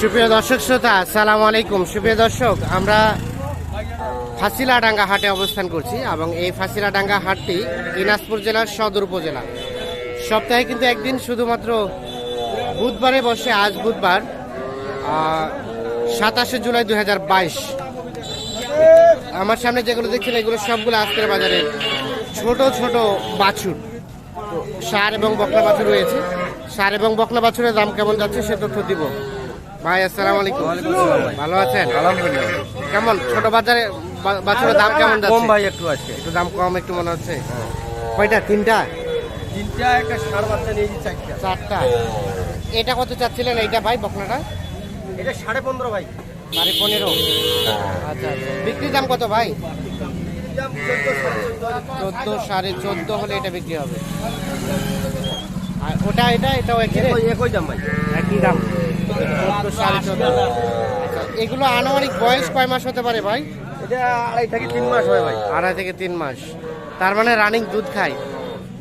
সুপ্রিয় দর্শক শ্রোতা, আসসালামু আলাইকুম। সুপ্রিয় দর্শক, আমরা ফাঁসিলাডাঙ্গা হাটে অবস্থান করছি এবং এই ফাঁসিলাডাঙ্গা হাটটি দিনাজপুর জেলার সদর উপজেলা। সপ্তাহে কিন্তু একদিন শুধুমাত্র বুধবারে বসে, আজ বুধবার সাতাশে জুলাই দু হাজার বাইশ। আমার সামনে যেগুলো দেখছেন, এগুলো সবগুলো আজকের বাজারে ছোট ছোট বাছুর। সার এবং বকলা বাছুর রয়েছে। সার এবং বকলা বাছুরের দাম কেমন যাচ্ছে সে তথ্য দিব। ভাই আসসালামু আলাইকুম। ভালো আছেন? আলহামদুলিল্লাহ। কেমন? ছোট বাজারে বা- দাম কেমন কম ভাই একটু আজকে। একটু দাম কম একটু মনে হচ্ছে। কয়টা? তিনটা? তিনটা একটা সার বাচ্চা নিয়েছি চারটা। চারটা। এটা কত চাচ্ছিলেন এইটা ভাই বকনাটা? এটা সাড়ে পনেরো ভাই। সাড়ে পনেরো। আচ্ছা আচ্ছা। বিক্রির দাম কত ভাই? চোদ্দ সাড়ে চোদ্দ হলে এটা বিক্রি হবে। আর ওটা এটা এটাও? একই- একই দাম ভাই। একই দাম চোদ্দ সাড়ে চোদ্দ আচ্ছা, এগুলো আনুমানিক বয়স কয় মাস হতে পারে ভাই? এটা আড়াই থেকে তিন মাস হয় ভাই। আড়াই থেকে তিন মাস। তার মানে রানিং দুধ খায়?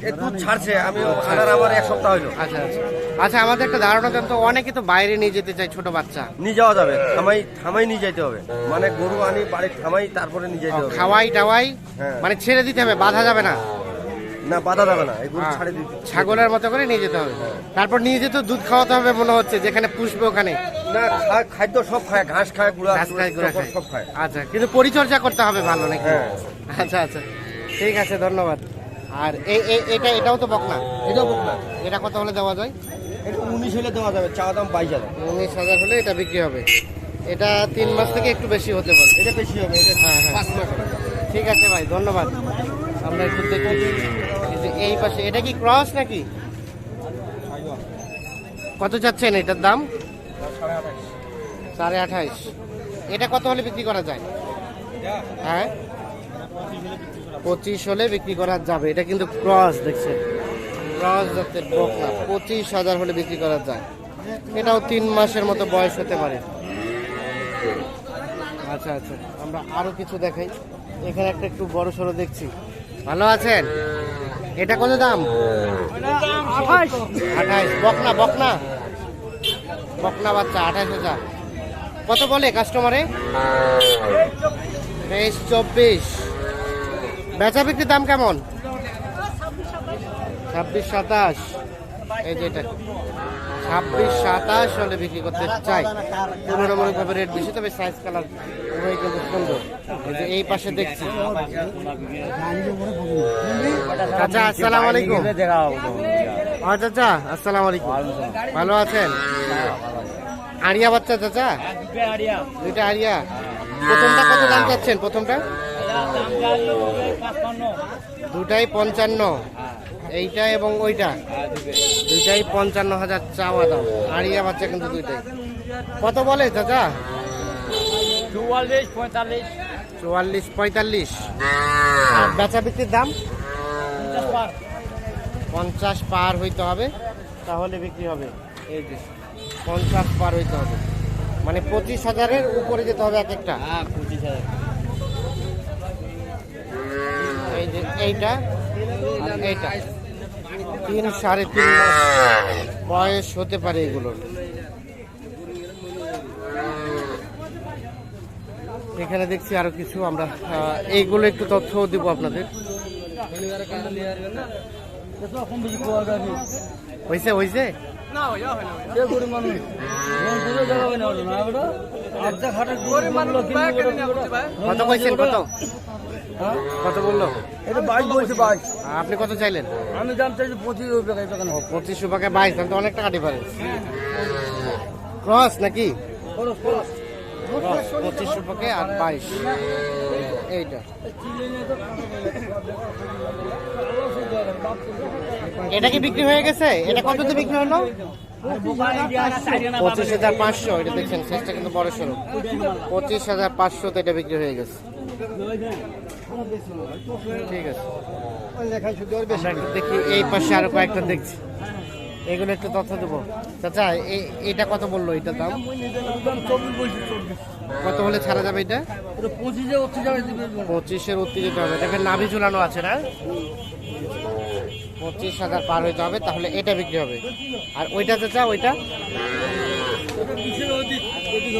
এ দুধ ছাড়ছে আমি আনার আমার এক সপ্তাহ হইল। আচ্ছা আচ্ছা। আচ্ছা আমাদের একটা ধারণা দেন তো অনেকে তো বাইরে নিয়ে যেতে চায় ছোট বাচ্চা। নিয়ে যাওয়া যাবে থামাই থামাই নিয়ে যাইতে হবে। মানে গরু আনি বাড়ি থামাই তারপরে নিয়ে যাইতে হবে। খাওয়াই টাওয়াই হ্যাঁ। মানে ছেড়ে দিতে হবে বাধা যাবে না? না বাধা যাবে না এই গরু হ্যাঁ। ছাড়ে দিতে ছাগলের মতো করে নিয়ে যেতে হবে। তারপর নিয়ে যেতে দুধ খাওয়াতে হবে মনে হচ্ছে যেখানে পুষবে ওখানে। না খাদ্য সব খায় ঘাস খায় গুড়া ঘাস খায়, গুঁড়া সব- খায়। সব খায়। আচ্ছা কিন্তু পরিচর্যা করতে হবে ভালো নাকি? হ্যাঁ। আচ্ছা আচ্ছা। ঠিক আছে ধন্যবাদ। আর এই এটা এটাও তো বকনা? এটাও বক না এটা কত হলে দেওয়া যায়? এটা উনিশ হলে দেওয়া যাবে চা দাম বাইশ হাজার। উনিশ হাজার হলে এটা বিক্রি হবে। এটা তিন মাস থেকে একটু বেশি হতে পারে। এটা বেশি হবে এটা হ্যাঁ, হ্যাঁ। ঠিক আছে ভাই ধন্যবাদ। আমরা একটু দেখি। এই পাশে, এটা কি ক্রস নাকি? কত চাচ্ছেন এটার দাম? সাড়ে আঠাইশ। এটা কত হলে বিক্রি করা যায়? হ্যাঁ? পঁচিশ হলে বিক্রি করা যাবে। এটা কিন্তু ক্রস দেখছেন? ক্রস জাতের বকনা। পঁচিশ হাজার হলে বিক্রি করা যায়। এটাও তিন মাসের মতো বয়স হতে পারে। আচ্ছা আচ্ছা। আমরা আরও কিছু দেখাই। এখানে একটা একটু বড় সড়ো দেখছি। ভালো আছেন? এটা কত দাম? আঠাইশ বকনা বকনা। বকনা বাচ্চা আঠাশ হাজার। কত বলে কাস্টমারে তেইশ চব্বিশ। বেচা বিক্রির দাম কেমন? ছাব্বিশ সাতাশ। এই যে ছাব্বিশ, সাতাশ হলে বিক্রি করতে চাই। তুলনামূলকভাবে রেট বেশি, তবে সাইজ কালার উভয় কিন্তু সুন্দর। এই যে এই পাশে দেখছি। চাচা, আসসালামু আলাইকুম। হ্যাঁ চাচা, আসসালামু আলাইকুম। ভালো আছেন? আরিয়া বাচ্চা, চাচা? দুইটা আরিয়া। প্রথমটা কত দাম চাচ্ছেন? প্রথমটা? দুটাই পঞ্চান্ন। এইটা এবং ওইটা। দুইটাই পঞ্চান্ন হাজার চাওয়া দাম। আরিয়া বাচ্চা কিন্তু দুইটাই। কত বলে চাচা? চুয়াল্লিশ পঁয়তাল্লিশ। চুয়াল্লিশ পঁয়তাল্লিশ। আর বেচা বিক্রির দাম? পঞ্চাশ পার। হইতে হবে। তাহলে বিক্রি হবে। এই যে পঞ্চাশ পার হইতে হবে। মানে পঁচিশ হাজারের উপরে যেতে হবে এক একটা। হ্যাঁ পঁচিশ হাজার। এই যে এইটা এইটা। তিন সাড়ে তিন মাস বয়স হতে পারে এগুলোর এখানে দেখছি আরও কিছু, আমরা এইগুলো একটু তথ্য দিব আপনাদের। হয়েছে হয়েছে কত কইছেন কত? কত বলল? এটা বাইশ বলছে বাইশ। আপনি কত চাইলেন? আমি দাম চাইছি পঁচিশ টাকা পঁচিশ টাকা বাইশ দাম তো অনেক টাকা ডিফারেন্স ক্রস নাকি? পঁচিশ টাকা আর বাইশ। এইটা। এটা কি বিক্রি হয়ে গেছে? এটা কততে বিক্রি হলো? পঁচিশ হাজার পাঁচশো এটা দেখছেন শেষটা কিন্তু বড় সড়ো। পঁচিশ হাজার পাঁচশোতে এটা বিক্রি হয়ে গেছে। এই পাশে কয়েকটা দেখছি। এগুলো একটু তথ্য দেবো। এটা কত বলল দাম? কত হলে ছাড়া যাবে এটা? পঁচিশের উত্তেজিত হবে দেখেন, নাভি ঝুলানো আছে না? পঁচিশ হাজার পার হইতে হবে, তাহলে এটা বিক্রি হবে। আর ওইটা চাচা, ওইটা?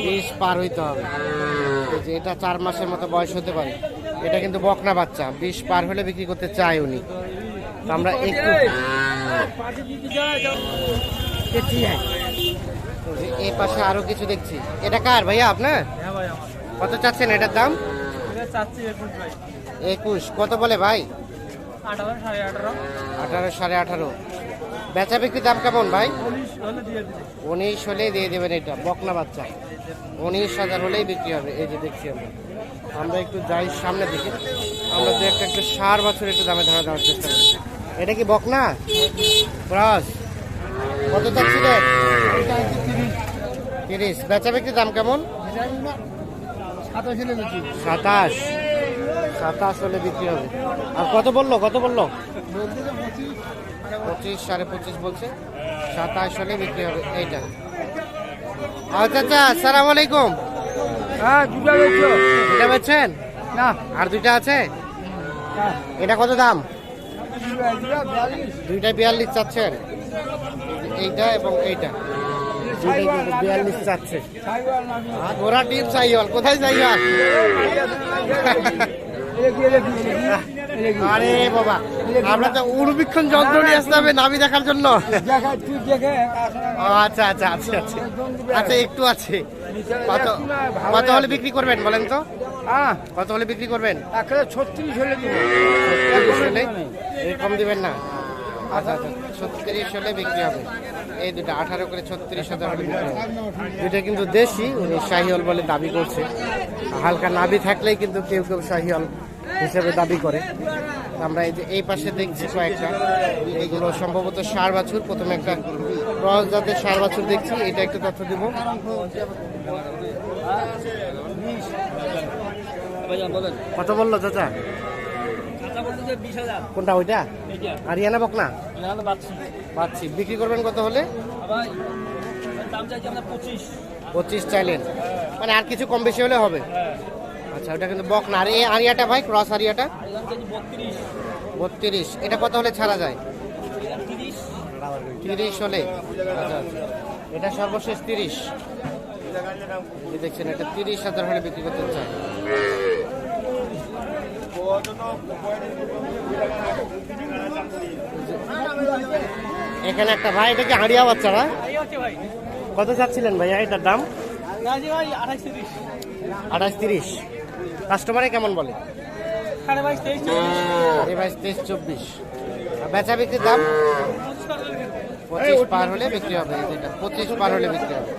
বিশ পার হইতে হবে। যে এটা চার মাসের মতো বয়স হতে পারে। এটা কিন্তু বকনা বাচ্চা বিশ পার হলে বিক্রি করতে চায় উনি। তো আমরা একটু এই পাশে আরও কিছু দেখছি। এটা কার ভাইয়া আপনার? কত চাচ্ছেন এটার দাম? একুশ। কত বলে ভাই? আঠারো সাড়ে আঠারো। আঠারো সাড়ে আঠারো। বেচা বিক্রি দাম কেমন ভাই? উনিশ হলেই দিয়ে দেবেন এটা, বকনা বাচ্চা। উনিশ হাজার হলেই বিক্রি হবে, এই যে দেখছি আমরা। আমরা একটু যাই সামনে দিকে। আমরা দু একটা একটু সার বছর একটু দামে ধরা দেওয়ার চেষ্টা করি। এটা কি বকনা? ক্রস। কত চাচ্ছিলেন? তিরিশ। বেচা বিক্রি দাম কেমন? সাতাশ। সাতাশ হলে বিক্রি হবে। আর কত বলল? কত বলল? পঁচিশ সাড়ে পঁচিশ বলছে। সাতাশ হলে বিক্রি হবে। এইটা। আচ্ছা আচ্ছা আসসালামু আলাইকুম। হ্যাঁ দুটা বেচছো এটা বেচছেন? না। আর দুইটা আছে? এটা কত দাম? দুইটা বিয়াল্লিশ চাচ্ছেন। এইটা এবং এইটা। বিয়াল্লিশ চাচ্ছে। ঘোড়া টিপ সাইওয়াল। কোথায় সাইওয়াল? আরে বাবা, আমরা তো উড়বিক্ষণ যন্ত্র নিয়ে আসতে হবে নামি দেখার জন্য। আচ্ছা আচ্ছা আচ্ছা আচ্ছা। আচ্ছা একটু আছে। কত কত হলে বিক্রি করবেন বলেন তো? কত হলে বিক্রি করবেন? ছত্রিশ হলে। ছত্রিশ দিবেন না। আচ্ছা আচ্ছা ছত্রিশ হলে বিক্রি হবে। এই দুটো আঠারো করে ছত্রিশ হাজার দুটো কিন্তু দেশি, উনি শাহিওল বলে দাবি করছে। হালকা নাবি থাকলেই কিন্তু কেউ কেউ শাহিওল হিসেবে দাবি করে। আমরা এই যে এই পাশে দেখছি কয়েকটা। এইগুলো সম্ভবত সার বাছুর। প্রথমে একটা ক্রস জাতের সার বাছুর দেখছি। এটা একটু তথ্য দিব। কত বলল, চাচা? কোনটা ওইটা? আরিয়ানা বকনা? পাচ্ছি বিক্রি করবেন কত হলে? পঁচিশ। চাইলেন। মানে আর কিছু কম বেশি হলে হবে? আচ্ছা ওটা কিন্তু বক না আর এই আরিয়াটা ভাই ক্রস আরিয়াটা? বত্রিশ। এটা কত হলে ছাড়া যায়? তিরিশ। হলে। আচ্ছা আচ্ছা। এটা সর্বশেষ তিরিশ। দেখছেন এটা তিরিশ হাজার হলে বিক্রি করতে চায়। এখানে একটা ভাই এটা কি হাড়িয়া বাচ্চারা। কত চাচ্ছিলেন ভাইয়া এটার দাম? আঠাশ তিরিশ। কাস্টমারে কেমন বলে? সাড়ে বাইশ তেইশ চব্বিশ। বেচা বিক্রির দাম? পঁচিশ পার হলে বিক্রি হবে এটা পঁচিশ পার হলে বিক্রি হবে।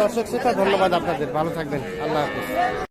দর্শক শ্রোতা, ধন্যবাদ আপনাদের। ভালো থাকবেন। আল্লাহ হাফিজ।